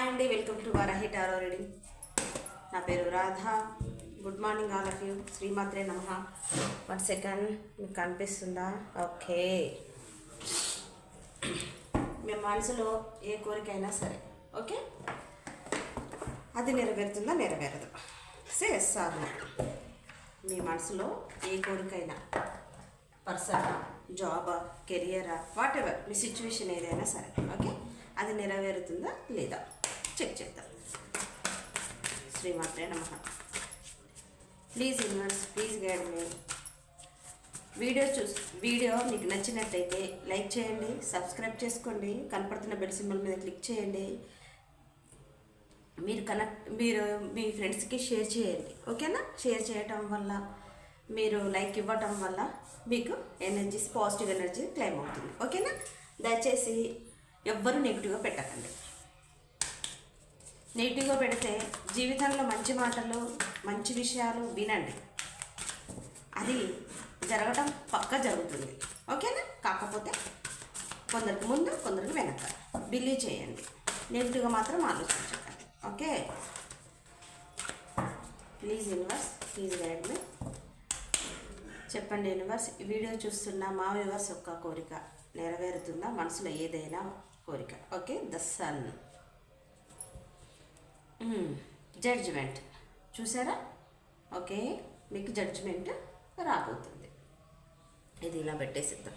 Hi అండి welcome to Varahi tarot ready నా పేరు Radha good morning all of you శ్రీమాత్రే నమ వన్ సెకండ్ మీకు కనిపిస్తుందా ఓకే మీ మనసులో ఏ కోరికైనా సరే ఓకే అది నెరవేరుతుందా నెరవేరదు సేస్ సార్ మీ మనసులో ఏ కోరికైనా పర్సన్ జాబ్ కెరియరా వాట్ ఎవర్ మీ సిచ్యువేషన్ ఏదైనా సరే ఓకే అది నెరవేరుతుందా లేదా చెక్ చేద్దాం శ్రీమాత్రే నమ please universe please guide me video chew video మీకు నచ్చినట్లయితే లైక్ చేయండి సబ్స్క్రైబ్ చేసుకోండి కనపడుతున్న బెల్ సింబల్ మీద క్లిక్ చేయండి మీరు కనెక్ట్ మీరు మీ ఫ్రెండ్స్కి షేర్ చేయండి ఓకేనా షేర్ చేయటం వల్ల మీరు లైక్ ఇవ్వటం వల్ల మీకు ఎనర్జీస్ పాజిటివ్ ఎనర్జీ క్లైమ్ అవుతుంది ఓకేనా దయచేసి ఎవ్వరూ నెగిటివ్గా పెట్టకండి నీట్గా పెడితే జీవితంలో మంచి మాటలు మంచి విషయాలు వినండి అది జరగటం పక్క జరుగుతుంది ఓకేనా కాకపోతే కొందరికి ముందు కొందరికి వెనక బిల్లీ చేయండి నెగిటివ్గా మాత్రం ఆలోచించకండి okay please universe please guide me చెప్పండి యూనివర్స్ ఈ వీడియో చూస్తున్న మా వ్యూవర్స్ యొక్క కోరిక నెరవేరుతుందా మనసులో ఏదైనా కోరిక okay the sun judgement hmm. చూసారా ఓకే మీకు జడ్జ్మెంట్ రాబోతుంది ఇది ఇలా పెట్టేసిద్దాం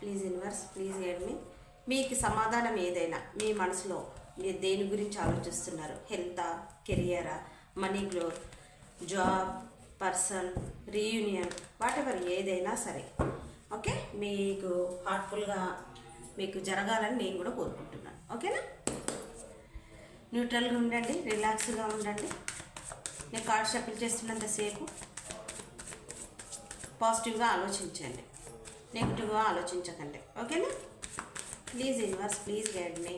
ప్లీజ్ ఇన్వర్స్ ప్లీజ్ ఏడ్మి మీకు సమాధానం ఏదైనా మీ మనసులో మీరు దేని గురించి ఆలోచిస్తున్నారు హెల్తా కెరియరా money growth job person reunion whatever ఏదైనా సరే ఓకే మీకు హార్ట్ఫుల్గా మీకు జరగాలని నేను కూడా కోరుకుంటున్నాను ఓకేనా న్యూట్రల్గా ఉండండి రిలాక్స్గా ఉండండి నేను కార్డ్ షఫిల్ చేస్తున్నంతసేపు పాజిటివ్గా ఆలోచించండి నెగిటివ్గా ఆలోచించకండి ఓకేనా please universe please guide me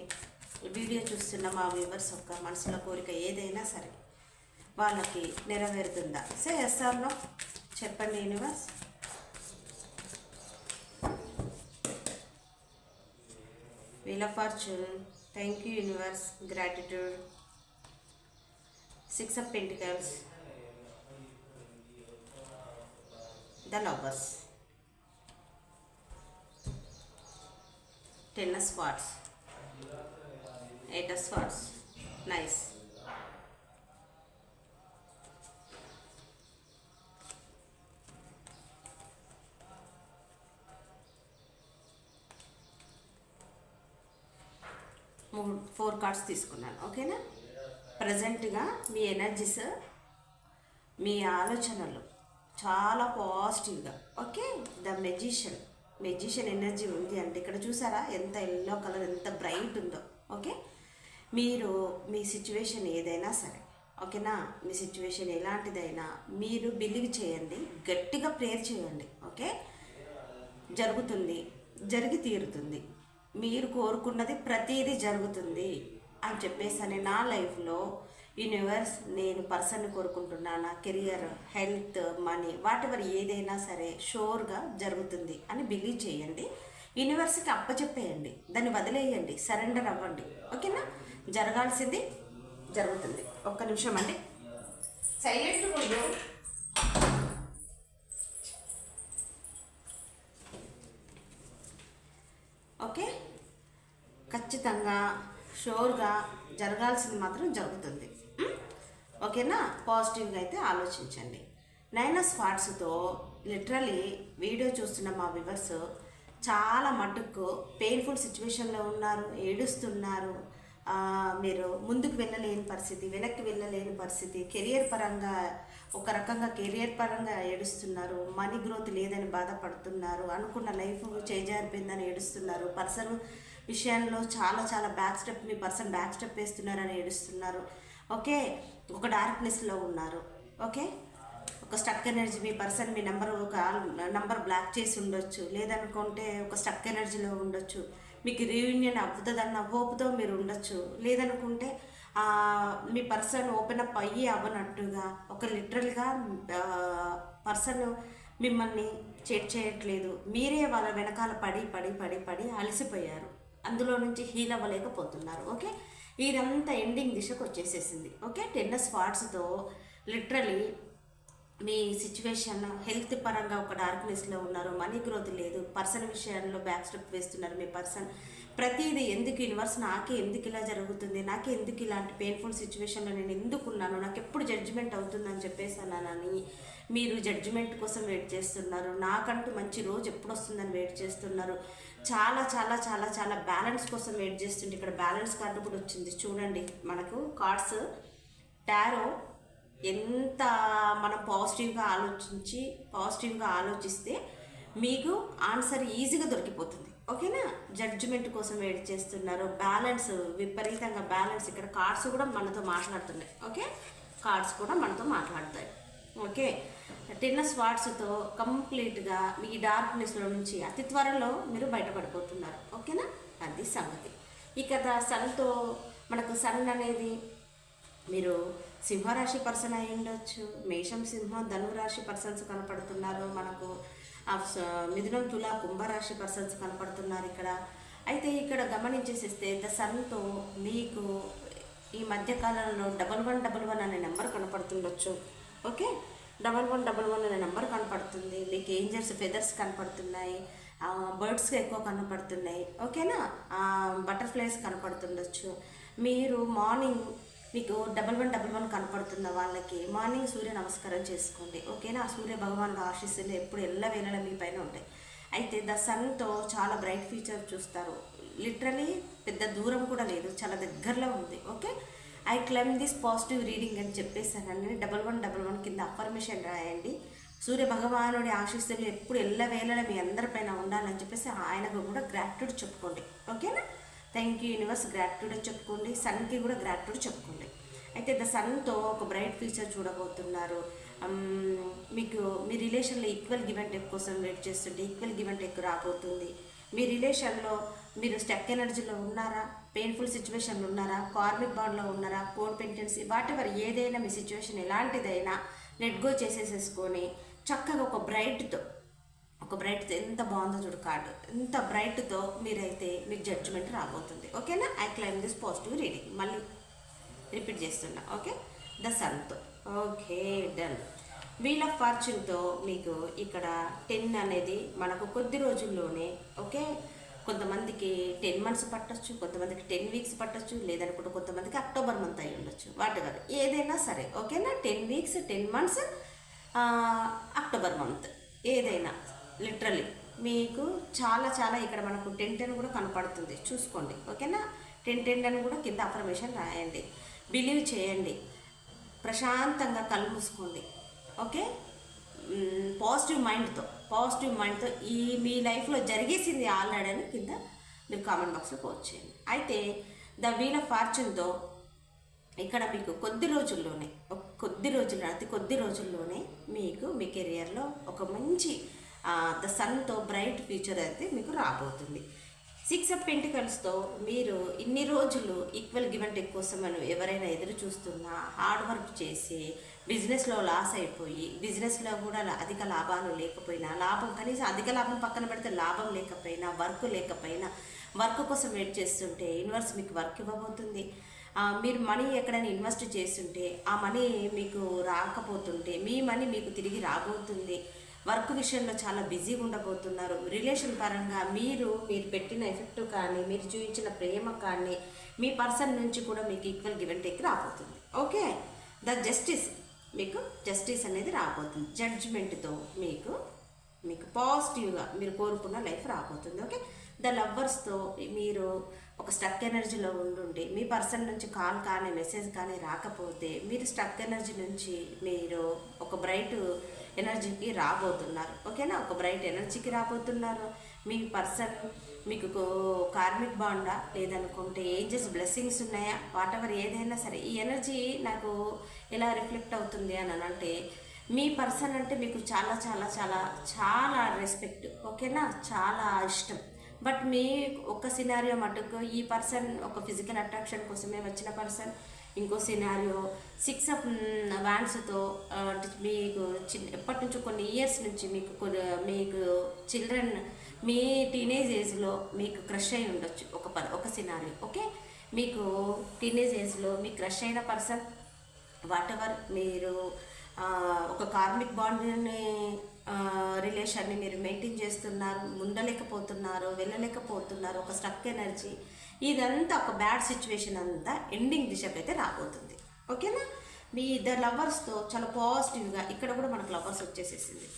video చూస్తున్న మా వ్యూవర్స్ యొక్క మనసులో కోరిక ఏదైనా సరే వాళ్ళకి నెరవేరుతుందా సే ఎస్ఆర్లో చెప్పండి universe Wheel of Fortune. Thank you, universe. Gratitude. Six of Pentacles. The Lovers. Ten of Swords. Eight of Swords. Nice. Four cards తీసుకున్నాను ఓకేనా ప్రజెంట్గా మీ ఎనర్జీస్ మీ ఆలోచనలు చాలా పాజిటివ్గా okay the magician magician energy ఉంది అంటే ఇక్కడ చూసారా ఎంత ఎల్లో కలర్ ఎంత బ్రైట్ ఉందో ఓకే మీరు మీ సిచ్యువేషన్ ఏదైనా సరే ఓకేనా మీ సిచ్యువేషన్ ఎలాంటిదైనా మీరు బిలీవ్ చేయండి గట్టిగా ప్రేయర్ చేయండి ఓకే జరుగుతుంది జరిగి తీరుతుంది మీరు కోరుకున్నది ప్రతిదీ జరుగుతుంది అని చెప్పేసి అని నా లైఫ్లో యూనివర్స్ నేను పర్సన్ కోరుకుంటున్నా నా కెరియర్ హెల్త్ మనీ వాటెవర్ ఏదైనా సరే షోర్గా జరుగుతుంది అని బిలీవ్ చేయండి యూనివర్స్కి అప్పచెప్పేయండి దాన్ని వదిలేయండి సరెండర్ అవ్వండి ఓకేనా జరగాల్సింది జరుగుతుంది ఒక్క నిమిషం అండి సైలెంట్ ముందు షోర్గా జరగాల్సింది మాత్రం జరుగుతుంది ఓకేనా పాజిటివ్గా అయితే ఆలోచించండి నైనా స్పాట్స్తో లిటరలీ వీడియో చూస్తున్న మా వివర్స్ చాలా మటుకు పెయిన్ఫుల్ సిచ్యువేషన్లో ఉన్నారు ఏడుస్తున్నారు మీరు ముందుకు వెళ్ళలేని పరిస్థితి వెనక్కి వెళ్ళలేని పరిస్థితి కెరియర్ పరంగా ఒక రకంగా కెరియర్ పరంగా ఏడుస్తున్నారు మనీ గ్రోత్ లేదని బాధపడుతున్నారు అనుకున్న లైఫ్ చేజారిపోయిందని ఏడుస్తున్నారు పర్సన్ విషయంలో చాలా చాలా బ్యాక్ స్టెప్ మీ పర్సన్ బ్యాక్ స్టెప్ వేస్తున్నారని ఏడుస్తున్నారు ఓకే ఒక డార్క్నెస్లో ఉన్నారు ఓకే ఒక స్టక్ ఎనర్జీ మీ పర్సన్ మీ నెంబర్ ఒక నంబర్ బ్లాక్ చేసి ఉండొచ్చు లేదనుకుంటే ఒక స్టక్ ఎనర్జీలో ఉండొచ్చు మీకు రీయూనియన్ అవుతుందన్న హోప్తో మీరు ఉండొచ్చు లేదనుకుంటే మీ పర్సన్ ఓపెన్ అప్ అయ్యి అవ్వనట్టుగా ఒక లిటరల్గా పర్సన్ మిమ్మల్ని చేట్ చేయట్లేదు మీరే వాళ్ళ వెనకాల పడి పడి పడి పడి అలసిపోయారు అందులో నుంచి హీల్ అవ్వలేకపోతున్నారు ఓకే ఇదంతా ఎండింగ్ దిశకు వచ్చేసేసింది ఓకే టెన్నర్ స్పాట్స్తో లిటరలీ మీ సిచ్యువేషన్ హెల్త్ పరంగా ఒక డార్క్నెస్లో ఉన్నారు మనీ గ్రోత్ లేదు పర్సన్ విషయంలో బ్యాక్ స్టెప్ వేస్తున్నారు మీ పర్సన్ ప్రతిదీ ఎందుకు యూనివర్స్ నాకే ఎందుకు ఇలా జరుగుతుంది నాకే ఎందుకు ఇలాంటి పెయిన్ఫుల్ సిచ్యువేషన్లో నేను ఎందుకున్నాను నాకు ఎప్పుడు జడ్జిమెంట్ అవుతుందని చెప్పేసి అన్నానని మీరు జడ్జిమెంట్ కోసం వెయిట్ చేస్తున్నారు నాకంటూ మంచి రోజు ఎప్పుడు వస్తుందని వెయిట్ చేస్తున్నారు చాలా చాలా చాలా చాలా బ్యాలెన్స్ కోసం వెయిట్ చేస్తుంటే ఇక్కడ బ్యాలెన్స్ కార్డు కూడా వచ్చింది చూడండి మనకు కార్డ్స్ టారో ఎంత మనం పాజిటివ్గా ఆలోచించి పాజిటివ్గా ఆలోచిస్తే మీకు ఆన్సర్ ఈజీగా దొరికిపోతుంది ఓకేనా జడ్జిమెంట్ కోసం వెయిట్ చేస్తున్నారు బ్యాలెన్స్ విపరీతంగా బ్యాలెన్స్ ఇక్కడ కార్డ్స్ కూడా మనతో మాట్లాడుతున్నాయి ఓకే కార్డ్స్ కూడా మనతో మాట్లాడతాయి ఓకే టెన్నస్ వార్డ్స్తో కంప్లీట్గా మీ డార్క్ ప్లేస్లో నుంచి అతి త్వరలో మీరు బయటపడిపోతున్నారు ఓకేనా అది సంగతి ఈ కథ సన్తో మనకు సన్ అనేది మీరు సింహరాశి పర్సన్ అయి ఉండొచ్చు మేషం సింహం ధనురాశి పర్సన్స్ కనపడుతున్నారు మనకు మిథునం తుల కుంభరాశి పర్సన్స్ కనపడుతున్నారు ఇక్కడ అయితే ఇక్కడ గమనించేసిస్తే ద సన్తో మీకు ఈ మధ్య కాలంలో డబల్ వన్ డబల్ వన్ అనే number కనపడుతుండొచ్చు okay double one double one అనే నెంబర్ కనపడుతుంది మీకు ఏంజర్స్ ఫెదర్స్ కనపడుతున్నాయి బర్డ్స్ ఎక్కువ కనపడుతున్నాయి ఓకేనా బటర్ఫ్లైస్ కనపడుతుండొచ్చు మీరు మార్నింగ్ మీకు డబల్ వన్ డబల్ వన్ కనపడుతున్న వాళ్ళకి మార్నింగ్ సూర్య నమస్కారం చేసుకోండి ఓకేనా సూర్య భగవాన్ ఆశీస్సులు ఎప్పుడు ఎల్ల వేళల మీ పైన ఉంటాయి అయితే ద సన్తో చాలా బ్రైట్ ఫ్యూచర్ చూస్తారు లిటరలీ పెద్ద దూరం కూడా లేదు చాలా దగ్గరలో ఉంది okay I claim this positive reading అని చెప్పేసానండి డబల్ వన్ డబల్ వన్ కింద అఫర్మేషన్ రాయండి సూర్య భగవానుడి ఆశీస్సులు ఎప్పుడు ఎల్లవేళలా మీ అందరిపైన ఉండాలని చెప్పేసి ఆయనకు కూడా గ్రాట్యూడ్ చెప్పుకోండి ఓకేనా థ్యాంక్ యూ యూనివర్స్ గ్రాట్యూడ్ చెప్పుకోండి సన్కి కూడా గ్రాట్యూడ్ చెప్పుకోండి అయితే ద సన్తో ఒక బ్రైట్ ఫ్యూచర్ చూడబోతున్నారు um, మీకు మీ రిలేషన్లో ఈక్వల్ గివెంట్ ఎక్కువ కోసం వెయిట్ చేస్తుంటే ఈక్వల్ గివెంట్ ఎక్కువ రాబోతుంది మీ రిలేషన్లో మీరు స్టక్ ఎనర్జీలో ఉన్నారా పెయిన్ఫుల్ సిచ్యువేషన్లో ఉన్నారా కార్మిక్ బాండ్లో ఉన్నారా కోర్ పెంటెన్సీ వాట్ ఎవర్ ఏదైనా మీ సిచ్యువేషన్ ఎలాంటిదైనా నెట్ గో చేసేసేసుకొని చక్కగా ఒక బ్రైట్తో ఒక బ్రైట్తో ఎంత బాగుందో చూడు కార్డు ఎంత బ్రైట్తో మీరైతే మీకు జడ్జిమెంట్ రాబోతుంది ఓకేనా I claim this positive reading మళ్ళీ రిపీట్ చేస్తున్నా ఓకే ద సన్తో ఓకే డన్ వీల్ ఆఫ్ ఫార్చ్యూన్తో మీకు ఇక్కడ టెన్ అనేది మనకు కొద్ది రోజుల్లోనే ఓకే కొంతమందికి టెన్ మంత్స్ పట్టచ్చు కొంతమందికి టెన్ వీక్స్ పట్టచ్చు లేదనుకుంటే కొంతమందికి అక్టోబర్ మంత్ అయి ఉండొచ్చు వాటి గారు ఏదైనా సరే ఓకేనా ten weeks ten months October month ఏదైనా లిటరలీ మీకు చాలా చాలా ఇక్కడ మనకు టెన్ టెన్ కూడా కనపడుతుంది చూసుకోండి ఓకేనా టెన్ టెన్ అని కూడా కింద అఫర్మేషన్ రాయండి బిలీవ్ చేయండి ప్రశాంతంగా కళ్ళు మూసుకోండి ఓకే పాజిటివ్ మైండ్తో పాజిటివ్ మైండ్తో ఈ మీ లైఫ్లో జరిగేసింది ఆల్రెడీ అని కింద మీరు కామెంట్ బాక్స్లో పోస్ట్ చేయండి అయితే ద వీల్ ఆఫ్ ఫార్చ్యూన్తో ఇక్కడ మీకు కొద్ది రోజుల్లోనే కొద్ది రోజులు అతి కొద్ది రోజుల్లోనే మీకు మీ కెరియర్లో ఒక మంచి ద సన్తో బ్రైట్ ఫ్యూచర్ అయితే మీకు రాబోతుంది సిక్స్ ఆఫ్ పెంటికల్స్తో మీరు ఇన్ని రోజులు ఈక్వల్ గివెంట్ కోసం మనం ఎవరైనా ఎదురు చూస్తున్నా హార్డ్ వర్క్ చేసి బిజినెస్లో లాస్ అయిపోయి బిజినెస్లో కూడా అధిక లాభాలు లేకపోయినా లాభం కనీసం అధిక లాభం పక్కన పెడితే లాభం లేకపోయినా వర్క్ లేకపోయినా వర్క్ కోసం వెయిట్ చేస్తుంటే యూనివర్స్ మీకు వర్క్ ఇవ్వబోతుంది మీరు మనీ ఎక్కడైనా ఇన్వెస్ట్ చేస్తుంటే ఆ మనీ మీకు రాకపోతుంటే మీ మనీ మీకు తిరిగి రాబోతుంది వర్క్ విషయంలో చాలా బిజీగా ఉండబోతున్నారు రిలేషన్ పరంగా మీరు మీరు పెట్టిన ఎఫెక్ట్ కానీ మీరు చూపించిన ప్రేమ కానీ మీ పర్సన్ నుంచి కూడా మీకు ఈక్వల్ గివెన్ టేక్ రాబోతుంది ఓకే ద జస్టిస్ మీకు జస్టిస్ అనేది రాబోతుంది జడ్జ్మెంట్తో మీకు మీకు పాజిటివ్గా మీరు కోరుకున్న లైఫ్ రాబోతుంది ఓకే ద లవ్వర్స్తో మీరు ఒక స్టక్ ఎనర్జీలో ఉండుండి మీ పర్సన్ నుంచి కాల్ కానీ మెసేజ్ కానీ రాకపోతే మీరు స్టక్ ఎనర్జీ నుంచి మీరు ఒక బ్రైట్ ఎనర్జీకి రాబోతున్నారు ఓకేనా ఒక బ్రైట్ ఎనర్జీకి రాబోతున్నారు మీ పర్సన్ మీకు కార్మిక్ బాండా లేదనుకుంటే ఏంజెస్ బ్లెస్సింగ్స్ ఉన్నాయా వాట్ ఎవర్ ఏదైనా సరే ఈ ఎనర్జీ నాకు ఎలా రిఫ్లెక్ట్ అవుతుంది అని అంటే మీ పర్సన్ అంటే మీకు చాలా చాలా చాలా చాలా రెస్పెక్ట్ ఓకేనా చాలా ఇష్టం బట్ మీ ఒక సినారియో మటుకు ఈ పర్సన్ ఒక ఫిజికల్ అట్రాక్షన్ కోసమే వచ్చిన పర్సన్ ఇంకో సినారియో సిక్స్ ఆఫ్ వ్యాన్స్తో మీకు చిన్న ఎప్పటి నుంచో కొన్ని ఇయర్స్ నుంచి మీకు మీకు చిల్డ్రన్ మీ టీనేజ్ ఏజ్లో మీకు క్రష్ అయి ఉండొచ్చు ఒక పర్ ఒక సినారీ ఓకే మీకు టీనేజ్ ఏజ్లో మీ క్రష్ అయిన పర్సన్ వాట్ ఎవర్ మీరు ఒక కార్మిక్ బాండ్ని రిలేషన్ని మీరు మెయింటైన్ చేస్తున్నారు ఉండలేకపోతున్నారు వెళ్ళలేకపోతున్నారు ఒక స్టక్ ఎనర్జీ ఇదంతా ఒక బ్యాడ్ సిచ్యువేషన్ అంతా ఎండింగ్ అయితే రాబోతుంది ఓకేనా మీ ఇద్దరు లవర్స్తో చాలా పాజిటివ్గా ఇక్కడ కూడా మనకు లవర్స్ వచ్చేసేసింది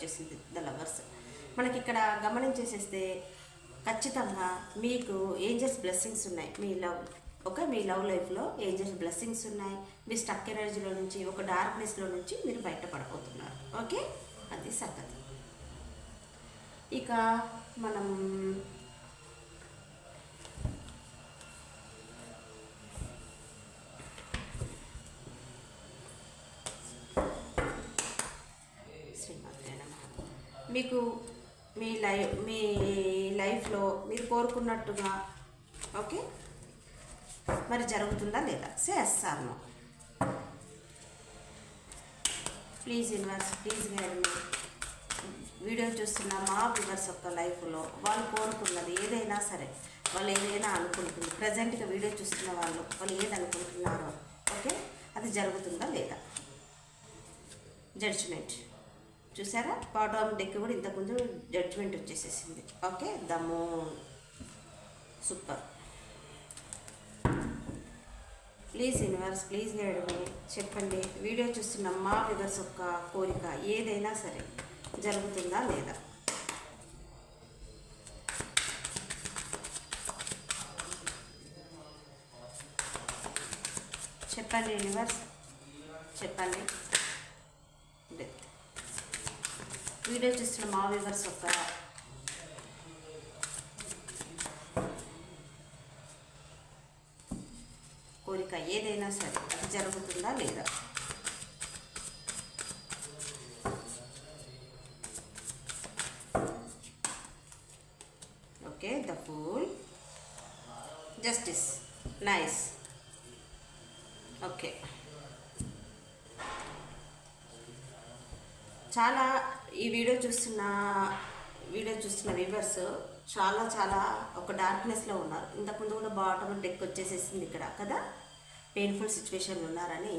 వచ్చేసింది ద లవర్స్ మనకి ఇక్కడ గమనించేసేస్తే ఖచ్చితంగా మీకు ఏంజల్స్ బ్లెస్సింగ్స్ ఉన్నాయి మీ లవ్ ఓకే మీ లవ్ లైఫ్లో ఏంజల్స్ బ్లెస్సింగ్స్ ఉన్నాయి మీ స్టక్ ఎనర్జీలో నుంచి ఒక డార్క్నెస్లో నుంచి మీరు బయటపడబోతున్నారు ఓకే అది సంగతి ఇక మనం మీకు మీ లైఫ్ మీ లైఫ్లో మీరు కోరుకున్నట్టుగా ఓకే మరి జరుగుతుందా లేదా చేస్తాను please universe please guide me video చూస్తున్న మా వివర్స్ యొక్క లైఫ్లో వాళ్ళు కోరుకున్నది ఏదైనా సరే వాళ్ళు ఏదైనా అనుకుంటుంది ప్రజెంట్గా వీడియో చూస్తున్న వాళ్ళు వాళ్ళు ఏది అనుకుంటున్నారో ఓకే అది జరుగుతుందా లేదా జడ్జ్మెంట్ చూసారా బాటమ్ డెక్ కూడా ఇంత కొంచెం judgement వచ్చేసేసింది okay the moon super please universe please guide చెప్పండి వీడియో చూస్తున్న మా వివర్స్ యొక్క కోరిక ఏదైనా సరే జరుగుతుందా లేదా చెప్పండి యూనివర్స్ చెప్పండి వీడియో చూస్తున్న మా వ్యూవర్స్ కోరిక ఏదైనా సరే అది జరుగుతుందా లేదా okay the fool justice nice okay చాలా ఈ వీడియో చూస్తున్న వీడియో చూస్తున్న వ్యూవర్స్ చాలా చాలా ఒక డార్క్నెస్లో ఉన్నారు ఇంతకుముందు కూడా బాటమ్ డెక్ వచ్చేసేసింది ఇక్కడ కదా పెయిన్ఫుల్ సిచ్యువేషన్లో ఉన్నారని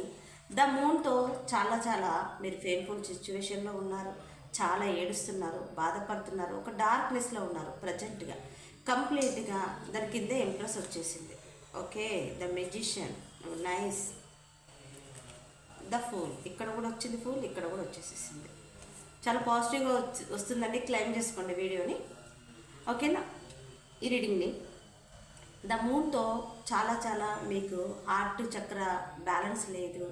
ద మూన్తో చాలా చాలా మీరు పెయిన్ఫుల్ సిచ్యువేషన్లో ఉన్నారు చాలా ఏడుస్తున్నారు బాధపడుతున్నారు ఒక డార్క్నెస్లో ఉన్నారు ప్రజెంట్గా కంప్లీట్గా దాని కిందే ఎంప్రెస్ వచ్చేసింది okay the magician nice the fool ఇక్కడ కూడా వచ్చింది ఫూల్ ఇక్కడ కూడా వచ్చేసేసింది చాలా పాజిటివ్గా వస్తుందండి క్లైమ్ చేసుకోండి వీడియోని ఓకేనా ఈ రీడింగ్ని ద మూన్తో చాలా చాలా మీకు ఆర్ట్ చక్ర బ్యాలెన్స్ లేదు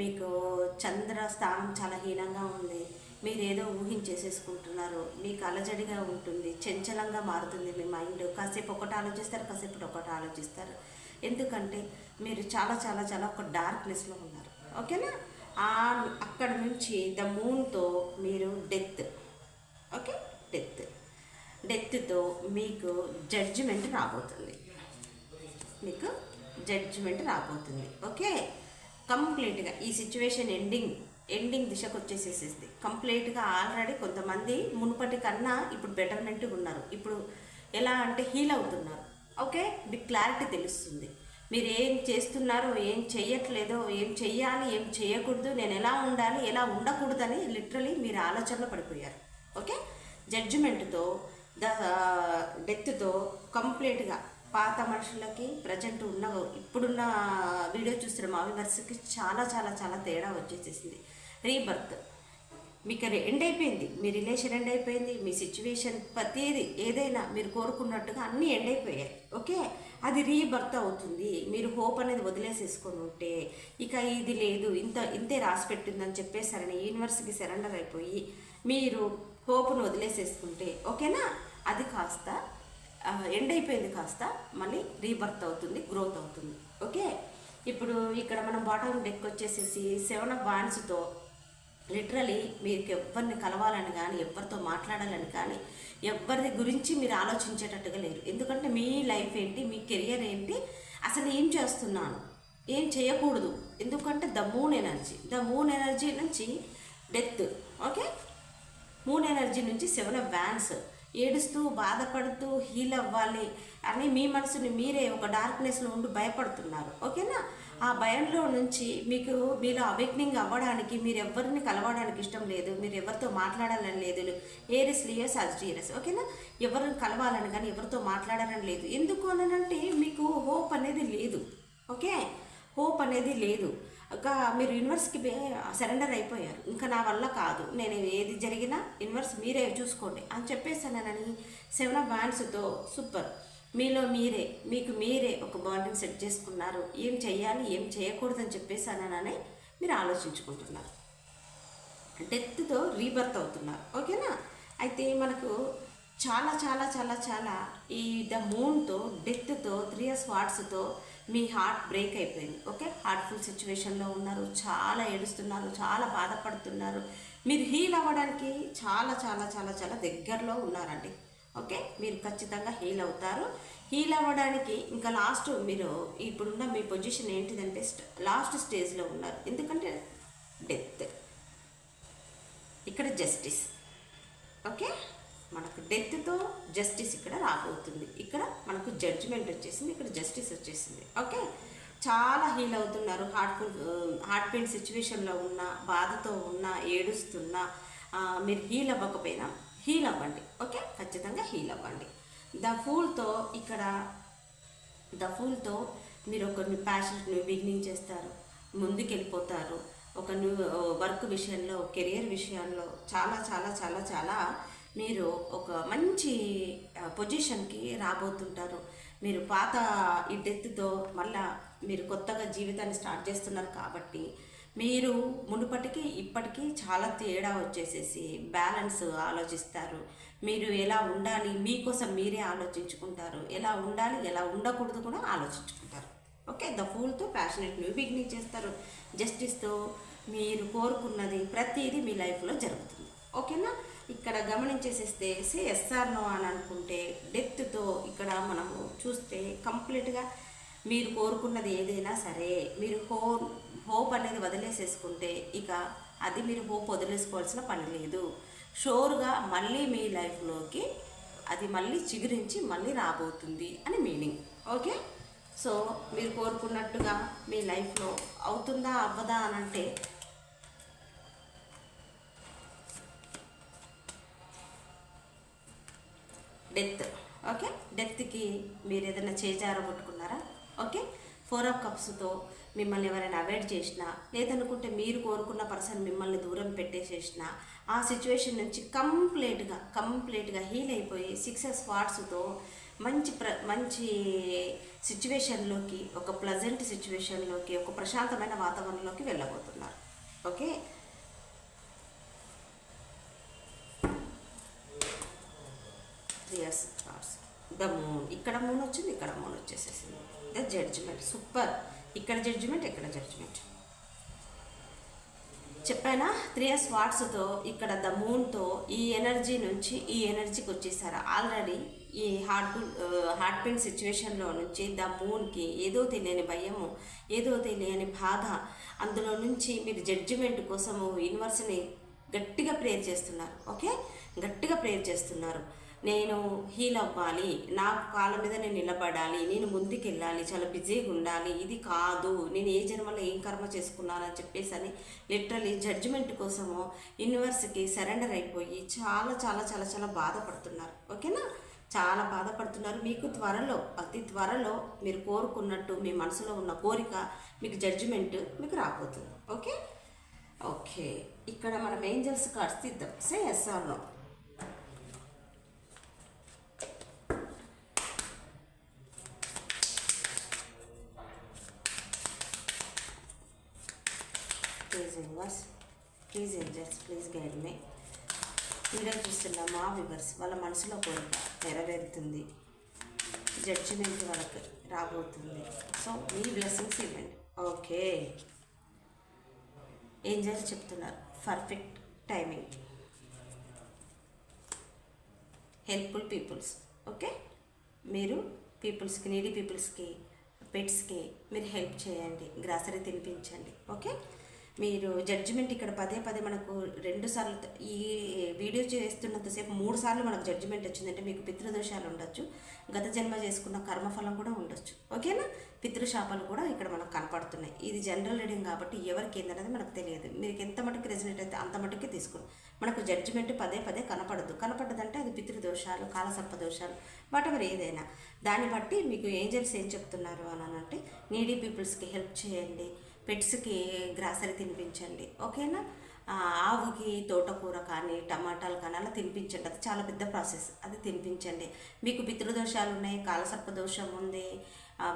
మీకు చంద్ర స్థానం చాలా హీనంగా ఉంది మీరేదో ఊహించేసేసుకుంటున్నారు మీకు అలజడిగా ఉంటుంది చంచలంగా మారుతుంది మీ మైండ్ కాసేపు ఒకటి ఆలోచిస్తారు కాసేపు ఒకటి ఆలోచిస్తారు ఎందుకంటే మీరు చాలా చాలా చాలా ఒక డార్క్నెస్లో ఉన్నారు ఓకేనా ఆ అక్కడ నుంచి ద మూన్తో మీరు డెత్ ఓకే డెత్ డెత్తో మీకు జడ్జిమెంట్ రాబోతుంది మీకు జడ్జిమెంట్ రాబోతుంది ఓకే కంప్లీట్గా ఈ సిచ్యువేషన్ ఎండింగ్ ఎండింగ్ దిశకు వచ్చేసేసింది కంప్లీట్గా ఆల్రెడీ కొంతమంది మునుపటి కన్నా ఇప్పుడు బెటర్మెంట్గా ఉన్నారు ఇప్పుడు ఎలా అంటే హీల్ అవుతున్నారు ఓకే మీకు క్లారిటీ తెలుస్తుంది మీరు ఏం చేస్తున్నారో ఏం చెయ్యట్లేదో ఏం చెయ్యాలి ఏం చేయకూడదు నేను ఎలా ఉండాలి ఎలా ఉండకూడదని లిటరలీ మీరు ఆలోచనలో పడిపోయారు ఓకే జడ్జిమెంట్తో ద డెత్తో కంప్లీట్గా పాత మనుషులకి ప్రజెంట్ ఉన్న ఇప్పుడున్న వీడియో చూస్తున్న మా వివర్స్కి చాలా చాలా చాలా తేడా వచ్చేసేసింది రీబర్త్ మీకు ఎండ్ అయిపోయింది మీ రిలేషన్ ఎండ్ అయిపోయింది మీ సిచ్యువేషన్ ప్రతిదీ ఏదైనా మీరు కోరుకున్నట్టుగా అన్నీ ఎండ్ అయిపోయాయి ఓకే అది రీబర్త్ అవుతుంది మీరు హోప్ అనేది వదిలేసేసుకొని ఉంటే ఇక ఇది లేదు ఇంత ఇంతే రాసి పెట్టిందని చెప్పేసరని యూనివర్స్కి సరెండర్ అయిపోయి మీరు హోప్ను వదిలేసేసుకుంటే ఓకేనా అది కాస్త ఎండ్ అయిపోయింది కాస్త మళ్ళీ రీబర్త్ అవుతుంది గ్రోత్ అవుతుంది ఓకే ఇప్పుడు ఇక్కడ మనం బాటమ్ డెక్ వచ్చేసేసి సెవెన్ ఆఫ్ బాండ్స్తో లిటరలీ మీకు ఎవరిని కలవాలని కానీ ఎవరితో మాట్లాడాలని కానీ ఎవరి గురించి మీరు ఆలోచించేటట్టుగా లేరు ఎందుకంటే మీ లైఫ్ ఏంటి మీ కెరియర్ ఏంటి అసలు ఏం చేస్తున్నాను ఏం చేయకూడదు ఎందుకంటే the moon energy the moon energy నుంచి డెత్ ఓకే మూన్ ఎనర్జీ నుంచి సెవెన్ వ్యాన్స్ ఏడుస్తూ బాధపడుతూ హీల్ అవ్వాలి అని మీ మనసుని మీరే ఒక డార్క్నెస్లో ఉండి భయపడుతున్నారు ఓకేనా ఆ భయంలో నుంచి మీకు మీలో అవేక్నింగ్ అవ్వడానికి మీరు ఎవరిని కలవడానికి ఇష్టం లేదు మీరు ఎవరితో మాట్లాడాలని లేదు ఏరిస్ లియస్ అజ్రియస్ ఓకేనా ఎవరిని కలవాలని కానీ ఎవరితో మాట్లాడాలని లేదు ఎందుకు అనంటే మీకు హోప్ అనేది లేదు ఓకే హోప్ అనేది లేదు ఒక మీరు యూనివర్స్కి సరెండర్ అయిపోయారు ఇంకా నా వల్ల కాదు నేను ఏది జరిగినా యూనివర్స్ మీరే చూసుకోండి అని చెప్పేసానని సెవెన్ ఆఫ్ బ్యాండ్స్తో సూపర్ మీలో మీరే మీకు మీరే ఒక బాండింగ్ సెట్ చేసుకున్నారు ఏం చేయాలి ఏం చేయకూడదని చెప్పేసానని మీరు ఆలోచించుకుంటున్నారు డెత్తో రీబర్త్ అవుతున్నారు ఓకేనా అయితే మనకు చాలా చాలా చాలా చాలా ఈ ద మూన్తో డెత్తో త్రీ ఇయర్స్ వాట్స్తో మీ హార్ట్ బ్రేక్ అయిపోయింది ఓకే హార్ట్ఫుల్ సిచ్యువేషన్లో ఉన్నారు చాలా ఏడుస్తున్నారు చాలా బాధపడుతున్నారు మీరు హీల్ అవ్వడానికి చాలా చాలా చాలా చాలా దగ్గరలో ఉన్నారండి ఓకే మీరు ఖచ్చితంగా హీల్ అవుతారు హీల్ అవ్వడానికి ఇంకా లాస్ట్ మీరు ఇప్పుడున్న మీ పొజిషన్ ఏంటిదంటే లాస్ట్ స్టేజ్లో ఉన్నారు ఎందుకంటే డెత్ ఇక్కడ జస్టిస్ ఓకే మనకు డెత్తో జస్టిస్ ఇక్కడ రాబోతుంది ఇక్కడ మనకు జడ్జిమెంట్ వచ్చేసింది ఇక్కడ జస్టిస్ వచ్చేసింది ఓకే చాలా హీల్ అవుతున్నారు హార్ట్ఫుల్ హార్ట్ పెయిన్ సిచ్యువేషన్లో ఉన్న బాధతో ఉన్న ఏడుస్తున్నా మీరు హీల్ అవ్వకపోయినా హీల్ అవ్వండి ఓకే ఖచ్చితంగా హీల్ అవ్వండి ద ఫూల్తో ఇక్కడ ద ఫూల్తో మీరు ఒక ప్యాషన్ బిగినింగ్ చేస్తారు ముందుకెళ్ళిపోతారు ఒక వర్క్ విషయంలో కెరియర్ విషయంలో చాలా చాలా చాలా చాలా మీరు ఒక మంచి పొజిషన్కి రాబోతుంటారు మీరు పాత ఈ డెత్తో మళ్ళా మీరు కొత్తగా జీవితాన్ని స్టార్ట్ చేస్తున్నారు కాబట్టి మీరు మునుపటికి ఇప్పటికీ చాలా తేడా వచ్చేసేసి బ్యాలెన్స్ ఆలోచిస్తారు మీరు ఎలా ఉండాలి మీకోసం మీరే ఆలోచించుకుంటారు ఎలా ఉండాలి ఎలా ఉండకూడదు కూడా ఆలోచించుకుంటారు ఓకే ద ఫూల్తో ప్యాషనెట్ న్యూ బిగినింగ్ చేస్తారు జస్టిస్తో మీరు కోరుకున్నది ప్రతిదీ మీ లైఫ్లో జరుగుతుంది ఓకేనా ఇక్కడ గమనించేసేస్తే సిఎస్ఆర్ నో అని అనుకుంటే డెత్తో ఇక్కడ మనము చూస్తే కంప్లీట్గా మీరు కోరుకున్నది ఏదైనా సరే మీరు హోమ్ హోప్ అనేది వదిలేసేసుకుంటే ఇక అది మీరు హోప్ వదిలేసుకోవాల్సిన పని లేదు షోర్గా మళ్ళీ మీ లైఫ్లోకి అది మళ్ళీ చిగురించి మళ్ళీ రాబోతుంది అని మీనింగ్ ఓకే సో మీరు కోరుకున్నట్టుగా మీ లైఫ్లో అవుతుందా అవ్వదా అని అంటే డెత్ ఓకే డెత్కి మీరు ఏదైనా కొట్టుకున్నారా ఓకే ఫోర్ ఆఫ్ కప్స్తో మిమ్మల్ని ఎవరైనా అవాయిడ్ చేసినా లేదనుకుంటే మీరు కోరుకున్న పర్సన్ మిమ్మల్ని దూరం పెట్టేసేసిన ఆ సిచ్యువేషన్ నుంచి కంప్లీట్గా కంప్లీట్గా హీల్ అయిపోయి సిక్స్ స్పాట్స్తో మంచి ప్ర మంచి సిచ్యువేషన్లోకి ఒక ప్లజెంట్ సిచ్యువేషన్లోకి ఒక ప్రశాంతమైన వాతావరణంలోకి వెళ్ళబోతున్నారు ఓకే ఇక్కడ ఇక్కడ మూన్ వచ్చింది ఇక్కడ మూన్ వచ్చేసేసింది ద జడ్జిమెంట్ సూపర్ ఇక్కడ జడ్జిమెంట్ ఇక్కడ జడ్జ్మెంట్ చెప్పానా త్రీ ఎస్ వాట్స్తో ఇక్కడ ద మూన్తో ఈ ఎనర్జీ నుంచి ఈ ఎనర్జీకి వచ్చేసారు ఆల్రెడీ ఈ హార్ట్ హార్ట్ పెయిన్ సిచ్యువేషన్లో నుంచి ద మూన్కి ఏదో తెలియని భయము ఏదో తెలియని బాధ అందులో నుంచి మీరు జడ్జిమెంట్ కోసము యూనివర్స్ని గట్టిగా ప్రేయర్ చేస్తున్నారు ఓకే గట్టిగా ప్రేయర్ చేస్తున్నారు నేను హీల్ అవ్వాలి నా కాళ్ళ మీద నేను నిలబడాలి నేను ముందుకెళ్ళాలి చాలా బిజీగా ఉండాలి ఇది కాదు నేను ఏ జన్మలో ఏం కర్మ చేసుకున్నానని చెప్పేసి అని లిటరలీ జడ్జిమెంట్ కోసము యూనివర్స్కి సరెండర్ అయిపోయి చాలా చాలా చాలా చాలా బాధపడుతున్నారు ఓకేనా చాలా బాధపడుతున్నారు మీకు త్వరలో అతి త్వరలో మీరు కోరుకున్నట్టు మీ మనసులో ఉన్న కోరిక మీకు జడ్జిమెంట్ మీకు రాబోతుంది ఓకే ఓకే ఇక్కడ మనం ఏంజల్స్ కార్డ్స్ తీద్దాం say ఎస్ఆర్లో please angels please guide me video చూస్తున్న మా వివర్స్ వాళ్ళ మనసులో కోరిక నెరవేరుతుంది జడ్జిమెంట్ వాళ్ళకి రాబోతుంది సో మీ బ్లెస్సింగ్స్ ఇవ్వండి ఓకే ఏంజల్స్ చెప్తున్నారు perfect timing helpful peoples okay మీరు పీపుల్స్కి నీడీ పీపుల్స్కి పెట్స్కి మీరు హెల్ప్ చేయండి గ్రాసరీ తినిపించండి ఓకే మీరు జడ్జిమెంట్ ఇక్కడ పదే పదే మనకు రెండు సార్లు ఈ వీడియో చేస్తున్నంతసేపు మూడు సార్లు మనకు జడ్జిమెంట్ వచ్చిందంటే మీకు పితృదోషాలు ఉండొచ్చు గత జన్మ చేసుకున్న కర్మఫలం కూడా ఉండొచ్చు ఓకేనా పితృశాపాలు కూడా ఇక్కడ మనకు కనపడుతున్నాయి ఇది జనరల్ రీడింగ్ కాబట్టి ఎవరికి ఏందనేది మనకు తెలియదు మీకు ఎంత మటుకు రెసిడెంట్ అయితే అంత మటుకే తీసుకోండి మనకు జడ్జిమెంట్ పదే పదే కనపడదు కనపడదంటే అది పితృదోషాలు కాలసర్ప దోషాలు వాటెవర్ ఏదైనా దాన్ని బట్టి మీకు ఏంజల్స్ ఏం చెప్తున్నారు అని అంటే నీడీ పీపుల్స్కి హెల్ప్ చేయండి పెట్స్కి గ్రాసరీ తినిపించండి ఓకేనా ఆవుకి తోటకూర కానీ టమాటాలు కానీ అలా తినిపించండి అది చాలా పెద్ద ప్రాసెస్ అది తినిపించండి మీకు పితృదోషాలు ఉన్నాయి కాలసర్ప దోషం ఉంది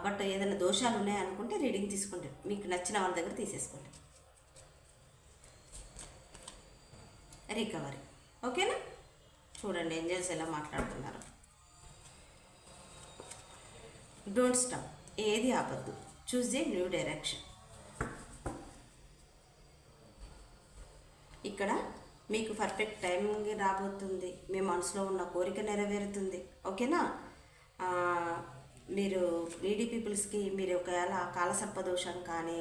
బట్ ఏదైనా దోషాలు ఉన్నాయి అనుకుంటే రీడింగ్ తీసుకోండి మీకు నచ్చిన వాళ్ళ దగ్గర తీసేసుకోండి రికవరీ ఓకేనా చూడండి ఏంజల్స్ ఎలా మాట్లాడుతున్నారు డోంట్ స్టాప్ ఏది ఆపద్దు choose a new direction perfect timing రాబోతుంది మీ మనసులో ఉన్న కోరిక నెరవేరుతుంది ఓకేనా మీరు లేడీ పీపుల్స్కి మీరు ఒకవేళ కాలసర్ప దోషం కానీ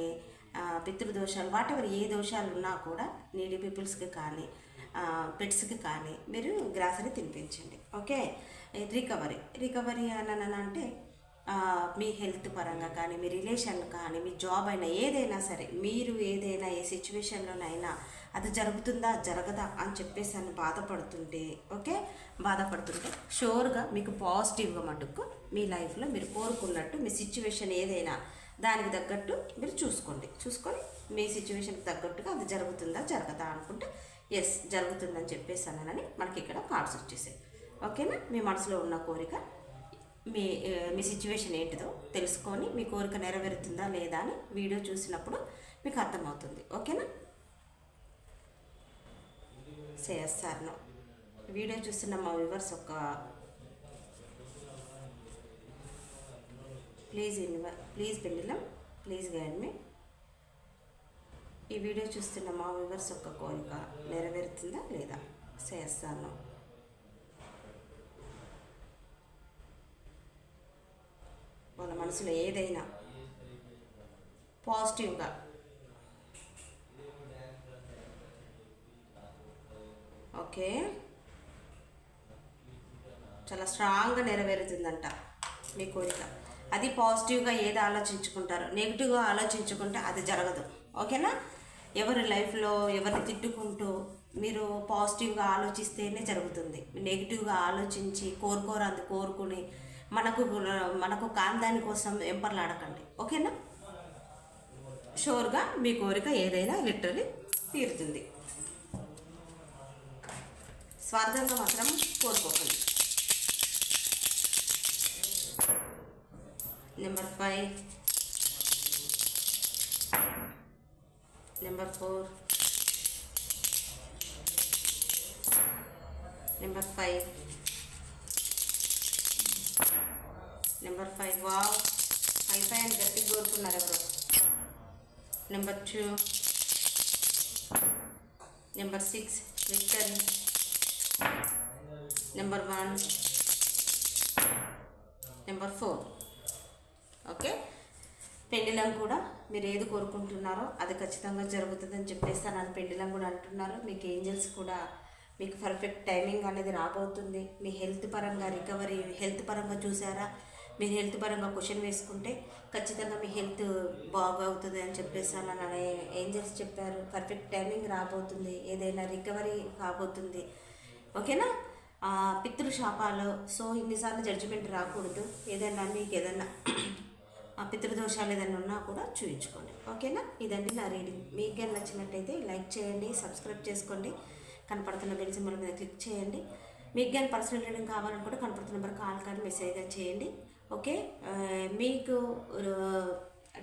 పితృదోషాలు వాటెవర్ ఏ దోషాలు ఉన్నా కూడా నీడీ పీపుల్స్కి కానీ పెట్స్కి కానీ మీరు గ్రాసరీ తినిపించండి ఓకే రికవరీ రికవరీ అని అంటే మీ హెల్త్ పరంగా కానీ మీ రిలేషన్ కానీ మీ జాబ్ అయినా ఏదైనా సరే మీరు ఏదైనా ఏ సిచ్యువేషన్లోనైనా అది జరుగుతుందా జరగదా అని చెప్పేసి అని బాధపడుతుంటే ఓకే బాధపడుతుంటే షూర్గా మీకు పాజిటివ్గా మటుకు మీ లైఫ్లో మీరు కోరుకున్నట్టు మీ సిచ్యువేషన్ ఏదైనా దానికి తగ్గట్టు మీరు చూసుకోండి చూసుకొని మీ సిచ్యువేషన్కి తగ్గట్టుగా అది జరుగుతుందా జరగదా అనుకుంటే ఎస్ జరుగుతుందని చెప్పేసి అన్నానని మనకి ఇక్కడ కార్డ్స్ వచ్చేసాయి ఓకేనా మీ మనసులో ఉన్న కోరిక మీ మీ సిచ్యువేషన్ ఏంటిదో తెలుసుకొని మీ కోరిక నెరవేరుతుందా లేదా అని వీడియో చూసినప్పుడు మీకు అర్థమవుతుంది ఓకేనా చేస్తాను వీడియో చూస్తున్న మా వ్యూవర్స్ ఒక please ఇన్వ please pendulum please guide me ఈ వీడియో చూస్తున్న మా వ్యూవర్స్ ఒక కోరిక నెరవేరుతుందా లేదా చేస్తాను వాళ్ళ మనసులో ఏదైనా పాజిటివ్గా ఓకే చాలా స్ట్రాంగ్గా నెరవేరుతుందంట మీ కోరిక అది పాజిటివ్గా ఏది ఆలోచించుకుంటారో నెగిటివ్గా ఆలోచించుకుంటే అది జరగదు ఓకేనా ఎవరి లైఫ్లో ఎవరిని తిట్టుకుంటూ మీరు పాజిటివ్గా ఆలోచిస్తేనే జరుగుతుంది నెగిటివ్గా ఆలోచించి కోరుకోరు అది కోరుకుని మనకు మనకు కాని ఎంపర్లు ఆడకండి ఓకేనా షోర్గా మీ కోరిక ఏదైనా లిటరీ తీరుతుంది స్వార్థంగా మాత్రం కోరుకోకండి number five number four number five number five wow five five అని గట్టి కోరుకున్నారు ఎవరు number two number six return number one number four okay pendulum కూడా మీరు ఏది కోరుకుంటున్నారో అది ఖచ్చితంగా జరుగుతుందని చెప్పేసి నన్ను పెండిలం కూడా అంటున్నారు మీకు ఏంజల్స్ కూడా మీకు పర్ఫెక్ట్ టైమింగ్ అనేది రాబోతుంది మీ హెల్త్ పరంగా రికవరీ హెల్త్ పరంగా చూసారా మీరు హెల్త్ పరంగా క్వశ్చన్ వేసుకుంటే ఖచ్చితంగా మీ హెల్త్ బాగవుతుంది అని చెప్పేసి అని ఏంజల్స్ చెప్పారు పర్ఫెక్ట్ టైమింగ్ రాబోతుంది ఏదైనా రికవరీ కాబోతుంది ఓకేనా పితృశాపాలు సో ఇన్నిసార్లు జడ్జిమెంట్ రాకూడదు ఏదైనా మీకు ఏదైనా పితృదోషాలు ఏదైనా ఉన్నా కూడా చూయించుకోండి ఓకేనా ఇదండి నా రీడింగ్ మీకు ఏం నచ్చినట్టయితే లైక్ చేయండి సబ్స్క్రైబ్ చేసుకోండి కనపడుతున్న బెల్ సింబల్ మీద క్లిక్ చేయండి మీకు కానీ పర్సనల్ రీడింగ్ కావాలనుకుంటే కనపడుతున్న నెంబర్ కాల్ కానీ మెసేజ్ చేయండి ఓకే మీకు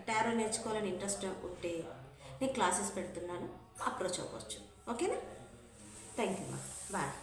టారో నేర్చుకోవాలని ఇంట్రెస్ట్ ఉంటే నేను క్లాసెస్ పెడుతున్నాను అప్రోచ్ అవ్వచ్చు ఓకేనా థ్యాంక్ యూ మా బాయ్